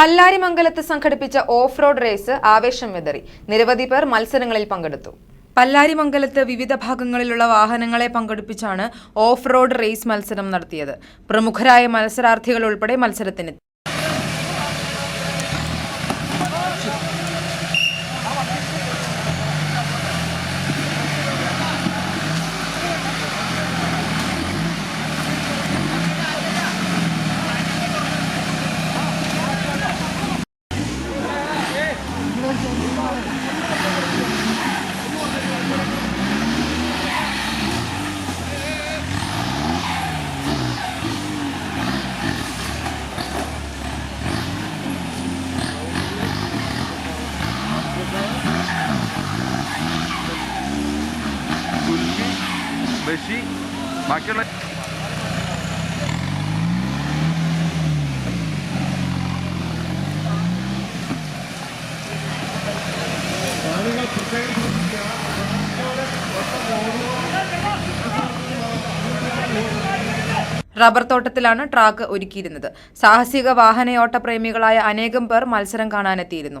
പല്ലാരിമംഗലത്ത് സംഘടിപ്പിച്ച off road race ആവേശം വിതറി. നിരവധി പേർ മത്സരങ്ങളിൽ പങ്കെടുത്തു. പല്ലാരിമംഗലത്ത് വിവിധ ഭാഗങ്ങളിലുള്ള വാഹനങ്ങളെ പങ്കെടുപ്പിച്ചാണ് ഓഫ് റോഡ് റേസ് മത്സരം നടത്തിയത്. പ്രമുഖരായ മത്സരാർത്ഥികൾ ഉൾപ്പെടെ മത്സരത്തിന് ബഷി. ബാക്കിയുള്ള റബ്ബർ തോട്ടത്തിലാണ് ട്രാക്ക് ഒരുക്കിയിരുന്നത്. സാഹസിക വാഹനയോട്ട പ്രേമികളായ അനേകം പേർ മത്സരം കാണാനെത്തിയിരുന്നു.